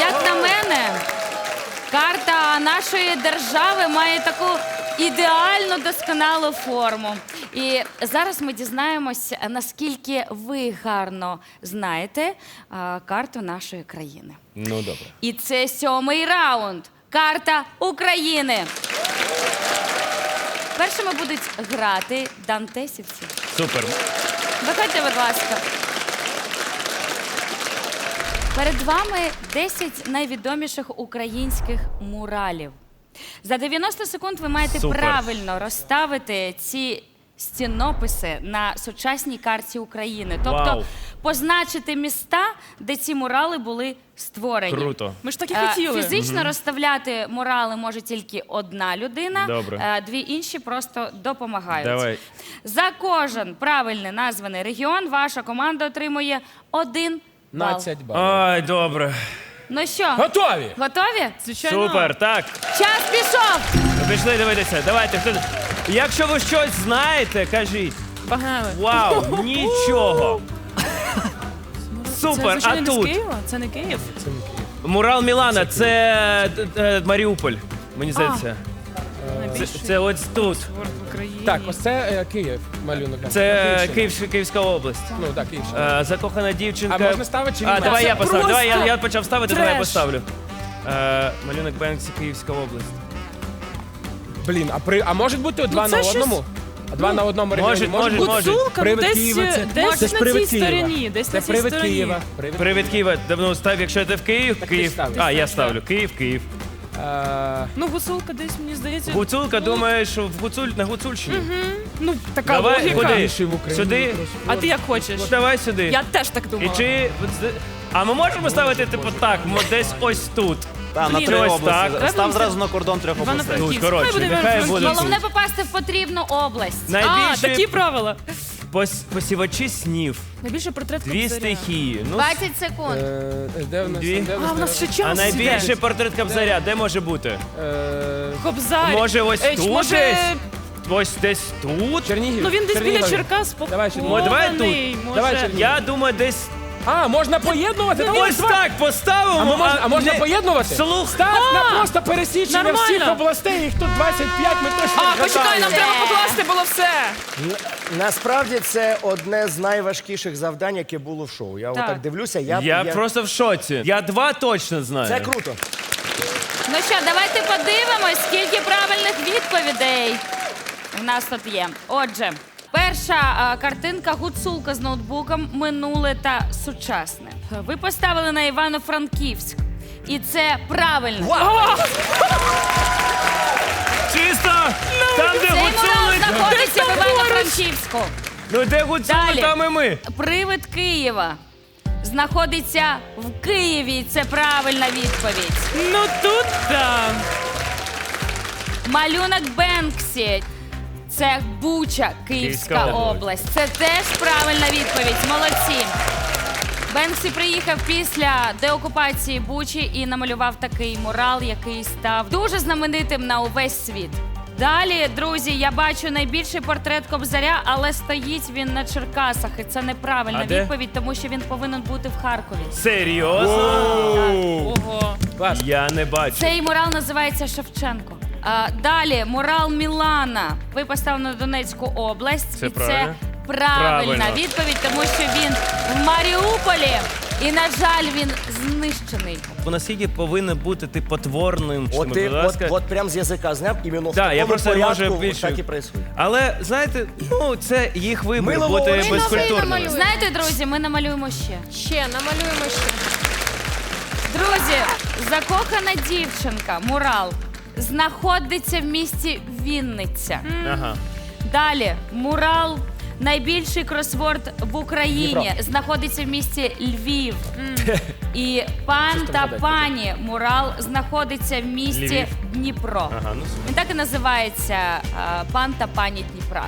Як на мене, карта нашої держави має таку ідеально досконалу форму. І зараз ми дізнаємось, наскільки ви гарно знаєте а, карту нашої країни. Ну добре. І це сьомий раунд. Карта України. Першими будуть грати дантесівці. Супер. Виходьте, будь ласка. Перед вами 10 найвідоміших українських муралів. За 90 секунд ви маєте Супер. правильно розставити ці стінописи на сучасній карті України. Тобто Вау. позначити міста, де ці мурали були створені. Круто. Ми ж так і Е, хотіли. Фізично розставляти мурали може тільки одна людина, Добре. е, дві інші просто допомагають. Давай. За кожен правильно названий регіон ваша команда отримує один. 15 балів. Ай, добре. Ну що, Готові? готові? Звичайно. Супер, так. Час пішов! Ну, Пішли дивитися. Давайте. Хто... Якщо ви щось знаєте, кажіть. Погнали. Вау, нічого. Це, Супер, а не з тут Києва? Це не Київ? мурал Мілана, це е, е, Маріуполь. Мені здається. Це, це ось тут. в Україні. Так, ось це е, Київ малюнок. Це Київщина. Київ, Київська область. Ну так, Київщина. Е, закохана дівчинка. А можна ставити чи ні? А, давай Це я поставлю. просто Давай я, я почав ставити, давай я треш. поставлю. Е, малюнок Бенксі, Київська область. Блін, а при а можуть бути два Ну, це на щось- одному? А два на одному регіоні може, може, бути? може. Гуцулка, ну Привид десь, Києва, це- десь це ж на привид цій Києва. стороні. Десь Це на цій привид стороні. Києва. Привид Привід Києва. Давно став, якщо ти в Київ, Київ. став. А, я ставлю. Київ, Київ. Е, Ну, гуцулка десь, мені здається. Гуцулка, думаєш, в Гуцуль, на Гуцульщині? Ну, така Давай, логіка. куди? В Україні Сюди? А ти як хочеш? Давай сюди. Я теж так І думала. чи... А ми можемо ставити, типу, так, мо- десь ось тут. Та, на Блін, три ось області. так. Став зразу на кордон трьох областей. Івано-Франківськ. Ну, коротше, нехай буде. Головне попасти в потрібну область. А, Найбільше такі правила. Пос- посівачі снів. Найбільше портрет Дві Кобзаря. стихії. Ну, 20 секунд. Е, Де в нас? Дві. де в А, нас в нас ще час а найбільше іде. портрет Кобзаря, де може бути? Е, Кобзар. Може, ось Е, тут може, десь? Ось десь тут? Чернігів. Ну він десь біля. Черкас Давай, Чернігів. Давай похований, тут. Може... Давай, Чернігів. Я думаю, десь А, можна поєднувати? Давай, ось давай. так поставимо. А, ми можна, а можна не- поєднувати? Слух. Став на просто пересічення Нормально. всіх областей, їх тут 25, ми точно А, почекай, нам треба покласти було все. Насправді це одне з найважкіших завдань, яке було в шоу. Я Так. отак дивлюся, я, Я просто в шоці. Я два точно знаю. це круто. Ну що, давайте подивимось, скільки правильних відповідей в нас тут є. Отже, перша а, картинка гуцулка з ноутбуком минуле та сучасне. Ви поставили на Івано-Франківськ. І це правильно. Чисто! Там, де Цей мурал гуцули. знаходиться в Івано-Франківську. Ну де гуцули, Далі. там і ми. Привид Києва знаходиться в Києві. і Це правильна відповідь. Ну тут так. Малюнок Бенксі. Це Буча, Київська Київська область. Це теж правильна відповідь. Молодці. Бенксі приїхав після деокупації Бучі і намалював такий мурал, який став дуже знаменитим на увесь світ. Далі, друзі, я бачу найбільший портрет Кобзаря, але стоїть він на Черкасах. І це неправильна А де? відповідь, тому що він повинен бути в Харкові. Серйозно? Ого. Я не бачу. Цей мурал називається Шевченко. А, далі мурал Мілана. Ви поставили на Донецьку область. Це і правильно? це правильна Правильно. відповідь, тому що він в Маріуполі. І, на жаль, він знищений. Наскільки повинен бути ти потворним? От ти будь от, ласка. от прям з язика зняв, іменно в Да, я такому просто порядку можу от більше- так і происходит. Але знаєте, ну це їх вибір Мило бути безкультурними. Знаєте, друзі, ми намалюємо ще. Ще намалюємо ще. Друзі, закохана дівчинка, мурал, знаходиться в місті Вінниця. Ага. Далі мурал. Найбільший кросворд в Україні знаходиться в місті Львів. І пан та пані мурал знаходиться в місті Львів. Дніпро. Ага, ну. Він так і називається а, пан та пані Дніпра.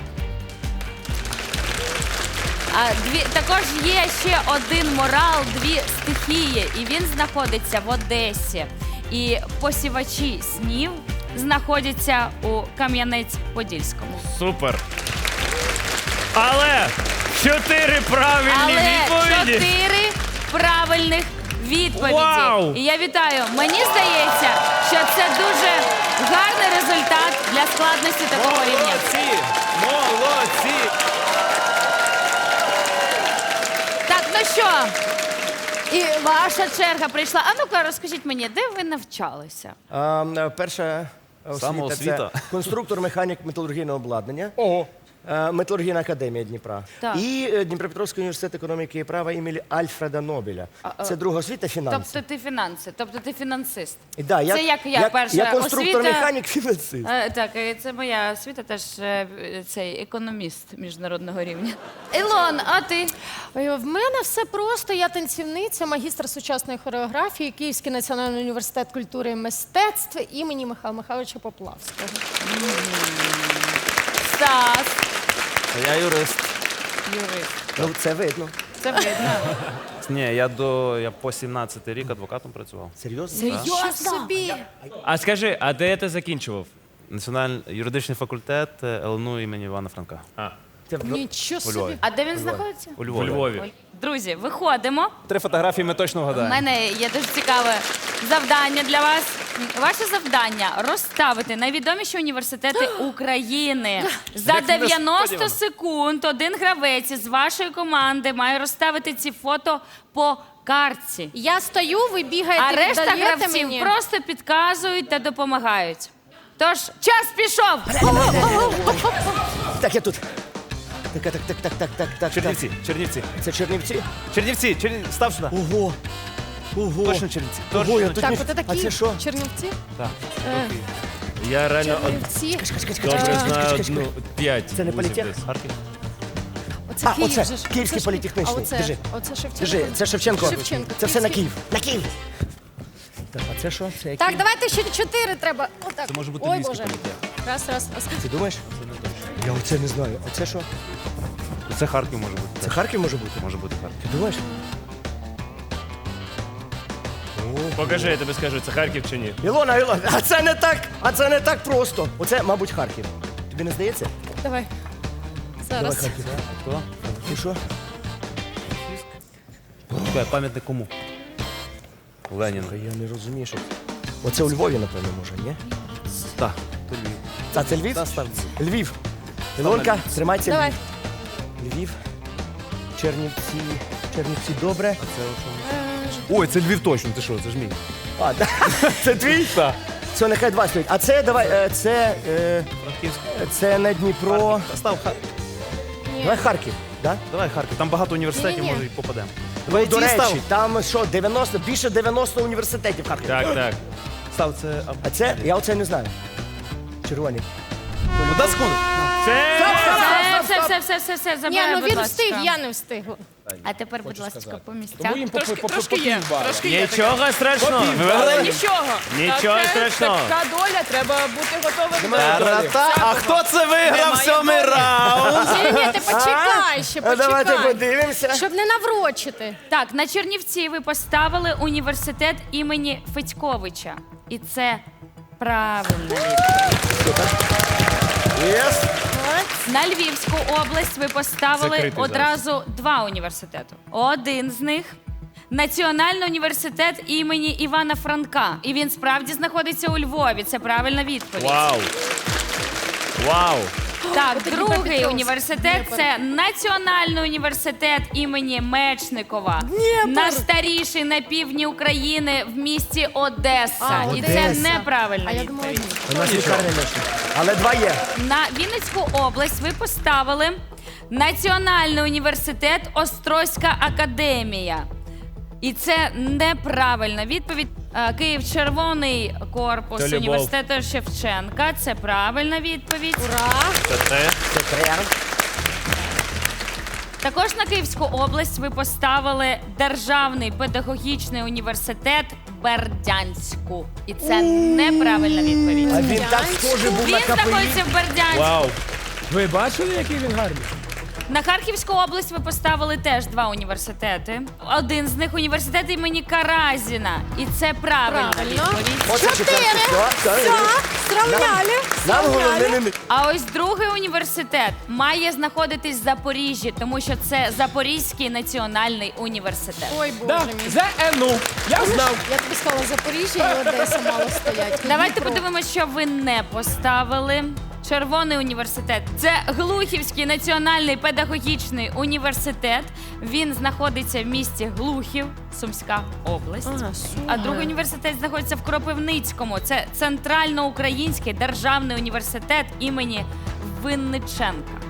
А, дві, також є ще один мурал, дві стихії, і він знаходиться в Одесі. І посівачі снів знаходяться у Кам'янець-Подільському. Супер. Але чотири правильні Але відповіді. чотири правильних відповіді. Вау! І я вітаю. Мені здається, що це дуже гарний результат для складності такого рівня. Молодці! Молодці! Так, ну що? І ваша черга прийшла. А ну-ка, розкажіть мені, де ви навчалися? А, м, перша освіта, Самоосвіта. це конструктор, механік металургійного обладнання. Ого. Е, Металургійна академія Дніпра. Так. І е, Дніпропетровський університет економіки і права імені Альфреда Нобеля. Це друга освіта фінанси. Тобто ти фінанси, тобто ти фінансист. І да, це як я, перша я конструктор освіта. механік фінансист. Е, так, е, це моя освіта, теж е, цей економіст міжнародного рівня. Ілон, а ти? Ой, В мене все просто. Я танцівниця, магістр сучасної хореографії, Київський національний університет культури і мистецтв імені Михайла Михайловича Поплавського. Стас. Я юрист. Юрист. Ну, це видно. Це видно. Ні, я до я по 17 рік адвокатом працював. Серйозно? Що собі? А скажи, а де ти закінчував? Національний юридичний факультет е, ЛНУ імені Івана Франка. А, Це в- Нічого У собі. А де він знаходиться? У у Львові. Львові. Друзі, виходимо. Три фотографії ми точно У мене є дуже цікаве завдання для вас. Ваше завдання розставити найвідоміші університети України. За 90 секунд один гравець із вашої команди має розставити ці фото по картці. Я стою, ви бігаєте, А решта віддаєте гравців мені. просто підказують та допомагають. Тож час пішов. Так, я тут. Так, так, так, так, так, так, так. Чернівці, Чернівці. Це Чернівці? Чернівці, Чернівці. Став сюди. Ого. Ого. Точно Чернівці. Ого, я тут Так, от А це що? Чернівці. Так. Е, Я реально од- Чернівці. добре Чекай, знаю чекай, одну п'ять. Це не вузів політех? десь. Харків. Оце А, Київ оце, же ж. Київський Оце ж- політехнічний. А оце, Держи. оце Шевченко. Держи, це Шевченко. Шевченко. Це все на Київ. На Київ. Так, а це що? Це який? Так, давайте ще чотири треба. Отак. Це може бути Ой, львівський Боже. політех. Раз, раз. Скільки? Ти думаєш? Я оце не знаю. А це що? Це Харків може бути. Це Харків може бути? Може бути Харків. Ти думаєш? Покажи, я тобі скажу, це Харків чи ні. Ілона, Ілона, а це не так, а це не так просто. Оце, мабуть, Харків. Тобі не здається? Давай. Давай Зараз. Харків. Хто? І що? Чекай, пам'ятник кому? Леніну. Та Я не розумію, що. Оце у Львові, напевно, може, ні? Так, то Львів. А це Львів? Та став. Львів. Ілонка, тримайся. Давай. Львів. Львів. Чернівці. Чернівці добре. Ой, це Львів точно, ти що, це ж мій. А, да. це твій? Так. Це нехай два стоїть. А це давай, е, це, е, Франківськ. це не Дніпро. Став Хар... Давай Харків, да? Давай Харків. Там багато університетів, Ні-ні-ні. може і попадемо. Ну, до ці речі, став. там що, 90, більше 90 університетів в Харкові. Так, так. Став це. а- це, я оце не знаю. Червоні. Ну, дай секунду. Це Все, все, все, все, все, все, Ні, забирай, ну будь він ласка. встиг, я не встигла. А тепер, будь ласка, по Тому їм по, Трошки, по, по, трошки по є. півбала. Трошки є. таке. нічого страшного. Але виграли. нічого. Нічого страшного. Така доля, треба бути готовим. до-. А хто це виграв Немає сьомий долі. раунд? Ні, ні, ти почекай ще, А давайте почекай. подивимося. Щоб не наврочити. Так, на Чернівці ви поставили університет імені Федьковича. І це правильно. Єс. На Львівську область ви поставили Закритий одразу два університети. Один з них Національний університет імені Івана Франка. І він справді знаходиться у Львові. Це правильна відповідь. Вау. Вау. Так, другий університет це Національний університет імені Мечникова. Найстаріший на півдні України в місті Одеса. А, І це Одеса. неправильна А я думала, ні. У нас лікарня ночі. Але два є. На Вінницьку область ви поставили Національний університет Острозька академія. І це неправильна відповідь. Е, Київ Червоний корпус любов. університету Шевченка. Це правильна відповідь. Ура! Це це. Це трер. Також на Київську область ви поставили Державний педагогічний університет Бердянську. І це неправильна А відповідь. він так схожий був Він на КПІ. знаходиться в Бердянську. Вау. Ви бачили, який він гарний? На Харківську область ви поставили теж два університети. Один з них університет імені Каразіна. І це Правильно. Оце четвертий. Все. Сравняли. Нам головне не А ось другий університет має знаходитись в Запоріжжі, тому що це Запорізький національний університет. Ой, боже Да, мій. ЗНУ. Я знав. Я тобі сказала, Запоріжжя і Одеса мало стоять. Давайте Дніпро. подивимося, що ви не поставили. Червоний університет це Глухівський національний педагогічний університет. Він знаходиться в місті Глухів, Сумська область. А, А другий університет знаходиться в Кропивницькому. Це Центральноукраїнський державний університет імені Винниченка.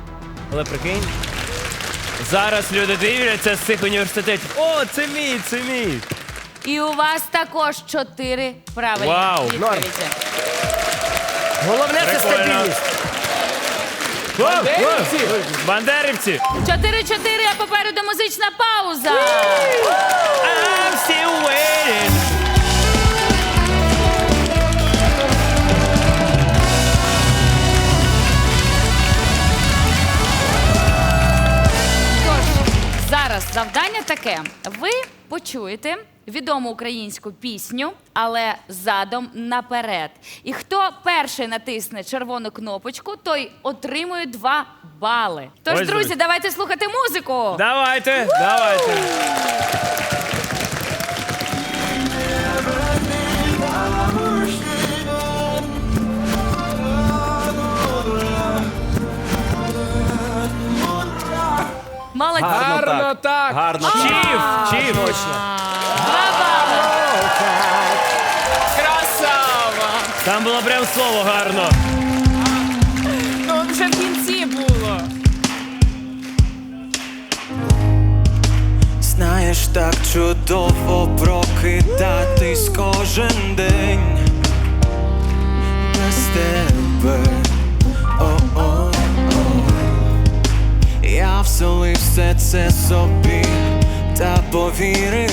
Але прикинь. Зараз люди дивляться з цих університетів. О, це мій, це мій. І у вас також чотири правильні Вау. відповіді. Головне це стабільність. Бандерівці. Бандерівці. Чотири-чотири, а попереду музична пауза. I'm still waiting. Тож, зараз завдання таке. Ви почуєте відому українську пісню, але задом наперед. І хто перший натисне червону кнопочку, той отримує два бали. Тож, Ось, друзі, друзі. давайте слухати музику. Давайте, давайте. Молодці. Гарно так. Гарно. Чів. Два бали. Красава! Там було прям слово гарно. Ну, вже в кінці було. Знаєш, так чудово прокидатись кожен день без тебе. О-о-о. Я вселив все це собі та повірив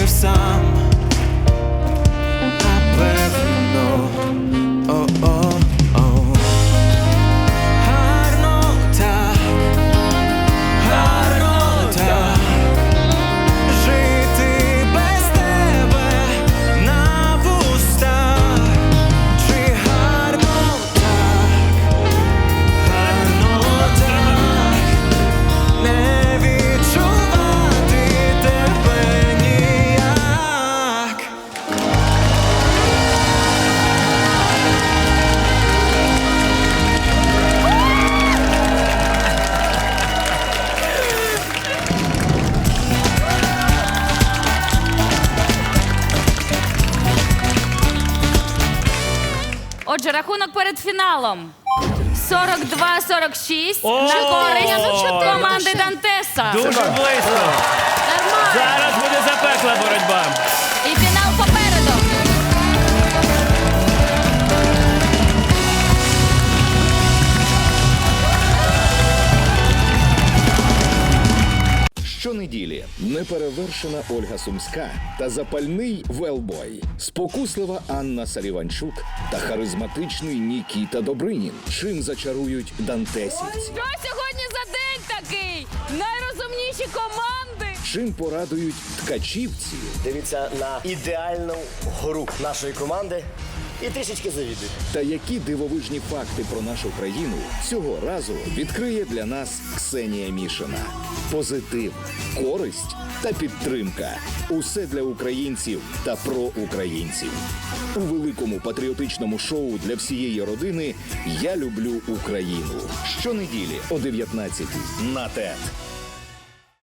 Отже, рахунок перед фіналом. 42-46 О! на користь Ну, команди Дантеса. Дуже близько. Зараз буде запекла боротьба. Неперевершена Ольга Сумська та запальний Велбой, спокуслива Анна Саліванчук та харизматичний Нікіта Добринін. Чим зачарують дантесівці? Що сьогодні за день такий? Найрозумніші команди. Чим порадують ткачівці? Дивіться на ідеальну гору нашої команди і трішечки завідуйте. Та які дивовижні факти про нашу країну цього разу відкриє для нас Ксенія Мішина. Позитив, користь та підтримка. Усе для українців та про українців. У великому патріотичному шоу для всієї родини Я люблю Україну. Щонеділі о 19 на ТЕТ.